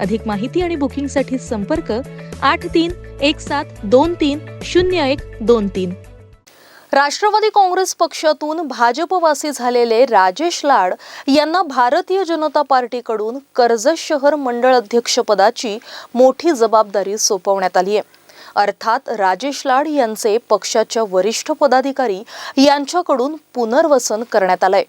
अधिक माहिती आणि बुकिंगसाठी संपर्क आठ तीन एक सात दोन तीन शून्य एक दोन तीन. राष्ट्रवादी काँग्रेस पक्षातून भाजपवासी झालेले राजेश लाड यांना भारतीय जनता पार्टीकडून कर्जत शहर मंडळ अध्यक्षपदाची मोठी जबाबदारी सोपवण्यात आली आहे. अर्थात राजेश लाड यांचे पक्षाच्या वरिष्ठ पदाधिकारी यांच्याकडून पुनर्वसन करण्यात आलंय.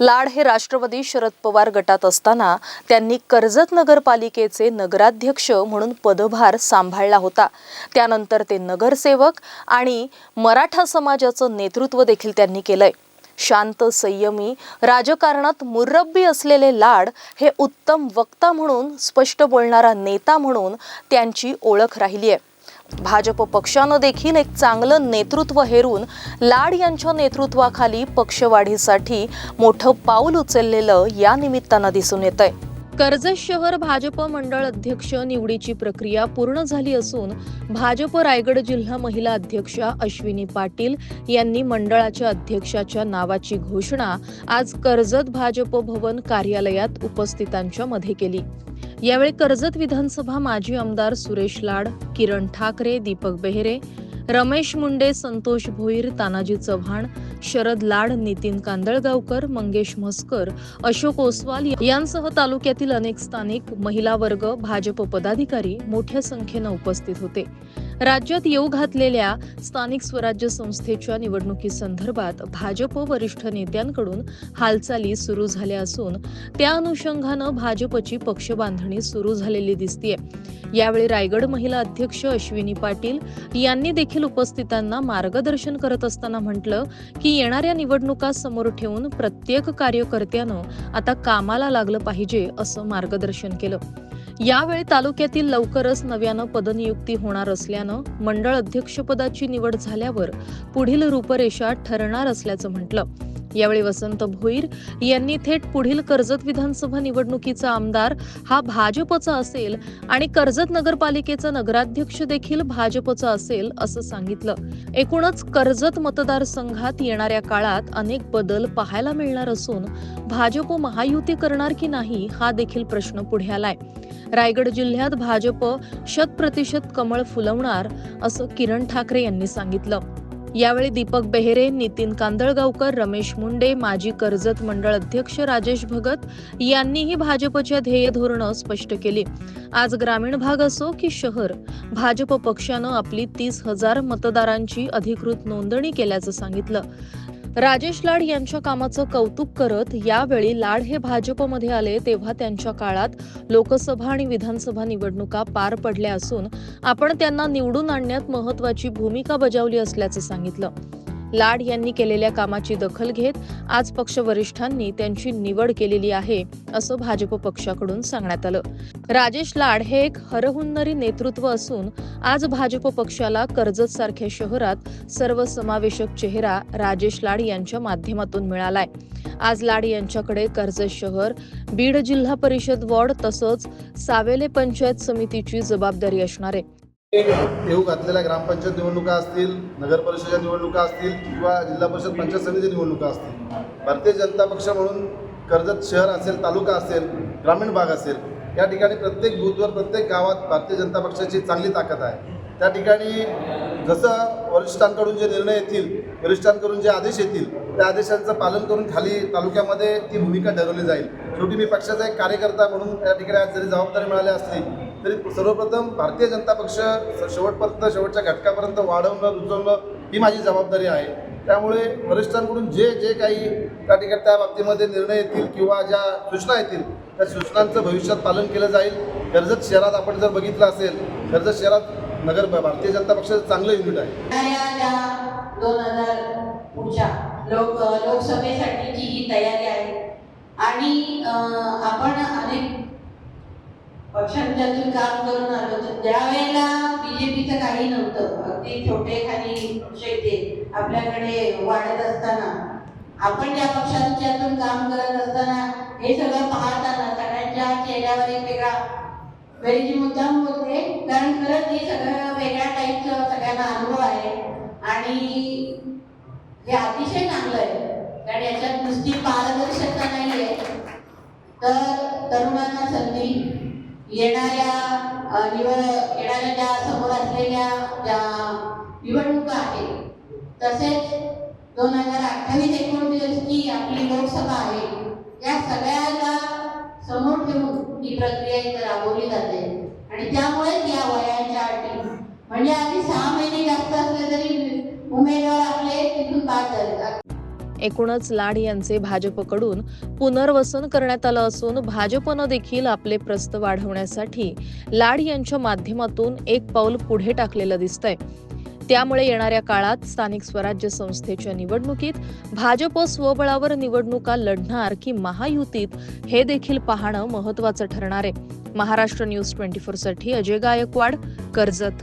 लाड हे राष्ट्रवादी शरद पवार गटात असताना त्यांनी कर्जत नगरपालिकेचे नगराध्यक्ष म्हणून पदभार सांभाळला होता. त्यानंतर ते नगरसेवक आणि मराठा समाजाचं नेतृत्व देखील त्यांनी केलंय. शांत संयमी राजकारणात मुरब्बी असलेले लाड हे उत्तम वक्ता म्हणून स्पष्ट बोलणारा नेता म्हणून त्यांची ओळख राहिली आहे भाजप पक्षानं देखील एक चांगलं नेतृत्व हेरून लाड यांच्या नेतृत्वाखाली पक्षवाढीसाठी मोठं पाऊल उचललेलं या निमित्तानं दिसून येत आहे कर्जत शहर भाजप मंडळ अध्यक्ष निवडीची प्रक्रिया पूर्ण झाली असून भाजप रायगड जिल्हा महिला अध्यक्षा अश्विनी पाटील यांनी मंडळाच्या अध्यक्षाच्या नावाची घोषणा आज कर्जत भाजप भवन कार्यालयात उपस्थितांच्या मध्ये केली. यावेळी कर्जत विधानसभा माजी आमदार सुरेश लाड किरण ठाकरे दीपक बेहरे रमेश मुंडे संतोष भोईर तानाजी चव्हाण शरद लाड नितीन कांदळगावकर मंगेश म्हसकर अशोक ओसवाल यांसह तालुक्यातील अनेक स्थानिक महिला वर्ग भाजप पदाधिकारी मोठ्या संख्येनं उपस्थित होते. राज्यात येऊ घातलेल्या स्थानिक स्वराज्य संस्थेच्या निवडणुकीसंदर्भात भाजप वरिष्ठ नेत्यांकडून हालचाली सुरू झाल्या असून त्या अनुषंगानं भाजपची पक्षबांधणी सुरू झालेली दिसतीये. यावेळी रायगड महिला अध्यक्ष अश्विनी पाटील यांनी देखील उपस्थितांना मार्गदर्शन करत असताना म्हटलं की येणाऱ्या निवडणुका समोर ठेवून प्रत्येक कार्यकर्त्यानं आता कामाला लागलं पाहिजे असं मार्गदर्शन केलं. यावेळी तालुक्यातील लवकरच नव्यानं पदनियुक्ती होणार असल्यानं मंडळ अध्यक्षपदाची निवड झाल्यावर पुढील रूपरेषा ठरणार असल्याचं म्हटलं. यावेळी वसंत भोईर यांनी थेट पुढील कर्जत विधानसभा निवडणुकीचा आमदार हा भाजपचा असेल आणि कर्जत नगरपालिकेचा नगराध्यक्ष देखील भाजपचा असेल असं सांगितलं. एकूणच कर्जत मतदारसंघात येणाऱ्या काळात अनेक बदल पाहायला मिळणार असून भाजप महायुती करणार की नाही हा देखील प्रश्न पुढे आलाय. रायगड जिल्ह्यात भाजप शत प्रतिशत कमळ फुलवणार असं किरण ठाकरे यांनी सांगितलं. यावेळी दीपक बेहेरे नितीन कांदळगावकर रमेश मुंडे माजी कर्जत मंडळ अध्यक्ष राजेश भगत यांनीही भाजपच्या ध्येय धोरणं स्पष्ट केली. आज ग्रामीण भाग असो की शहर भाजप पक्षानं आपली तीस हजार मतदारांची अधिकृत नोंदणी केल्याचं सांगितलं. राजेश लाड यांच्या कामाचं कौतुक करत यावेळी लाड हे भाजपमध्ये आले तेव्हा त्यांच्या काळात लोकसभा आणि विधानसभा निवडणुका पार पडल्या असून आपण त्यांना निवडून आणण्यात महत्वाची भूमिका बजावली असल्याचं सांगितलं. लाड यांनी केलेल्या कामाची दखल घेत आज पक्ष वरिष्ठांनी त्यांची निवड केलेली आहे असं भाजप पक्षाकडून सांगण्यात आलं. राजेश लाड हे एक हरहुन्नरी नेतृत्व असून आज भाजप पक्षाला कर्जत सारख्या शहरात सर्वसमावेशक चेहरा राजेश लाड यांच्या माध्यमातून मिळालाय. आज लाड यांच्याकडे कर्जत शहर बीड जिल्हा परिषद वॉर्ड तसंच सावेले पंचायत समितीची जबाबदारी असणार आहे. येऊ घातलेल्या ग्रामपंचायत निवडणुका असतील नगर परिषदेच्या निवडणुका असतील किंवा जिल्हा परिषद पंचायत समितीच्या निवडणुका असतील. भारतीय जनता पक्ष म्हणून कर्जत शहर असेल तालुका असेल ग्रामीण भाग असेल या ठिकाणी प्रत्येक बूथवर प्रत्येक गावात भारतीय जनता पक्षाची चांगली ताकद आहे. त्या ठिकाणी जसं वरिष्ठांकडून जे निर्णय येतील वरिष्ठांकडून जे आदेश येतील त्या आदेशांचं पालन करून खाली तालुक्यामध्ये ती भूमिका ठरवली जाईल. शेवटी मी पक्षाचा एक कार्यकर्ता म्हणून या ठिकाणी आज जरी जबाबदारी मिळाली असली तरी सर्वप्रथम भारतीय जनता पक्ष शेवटपर्यंत शेवटच्या घटकापर्यंत वाढवणं रुजवणं ही माझी जबाबदारी आहे. त्यामुळे वरिष्ठांकडून जे जे काही त्या ठिकाणी त्या बाबतीमध्ये निर्णय येतील किंवा ज्या सूचना येतील त्या सूचनांचं भविष्यात पालन केलं जाईल. कर्जत शहरात आपण जर बघितलं असेल कर्जत शहरात नगर भारतीय जनता पक्षाचं चांगलं युनिट आहे. दोन हजार पुढच्या लोक लोकसभेसाठीची ही तयारी आहे. आणि आपण अनेक पक्षांच्यातून काम करून आलो तर त्यावेळेला बीजेपीचं काही नव्हतं. अगदी छोटे खाली पक्ष आपल्याकडे वाढत असताना. आपण ज्या पक्षांच्यातून काम करत असताना हे सगळं पाहताना सगळ्यांच्या चेहऱ्यावर एक वेगळा वेळेची मुद्दाम बोलते. कारण खरंच हे सगळं वेगळ्या टाईपचं सगळ्यांना अनुभव आहे. आणि हे अतिशय चांगलं आहे. कारण याच्यात नुसती पारदर्शकता नाही आहे तर तरुणांना संधी येणाऱ्या निवड येणाऱ्या ज्या समोर असलेल्या ज्या निवडणुका आहेत तसेच दोन हजार अठ्ठावीस एकोणतीसची आपली लोकसभा आहे. या सगळ्याला समोर ठेवून ही प्रक्रिया इथं राबवली जाते. आणि त्यामुळेच या वयाच्या अटी. म्हणजे आधी सहा महिने जास्त असले तरी उमेदवार आपले तिथून बाद झाले. एकूणच लाड यांचे भाजपकडून पुनर्वसन करण्यात आलं असून भाजपनं देखील आपले प्रस्त वाढवण्यासाठी लाड यांच्या माध्यमातून एक पाऊल पुढे टाकलेलं दिसतंय. त्यामुळे येणाऱ्या काळात स्थानिक स्वराज्य संस्थेच्या निवडणुकीत भाजप स्वबळावर निवडणुका लढणार की महायुतीत हे देखील पाहणं महत्वाचं ठरणार आहे. महाराष्ट्र न्यूज ट्वेंटी साठी अजय गायकवाड कर्जत.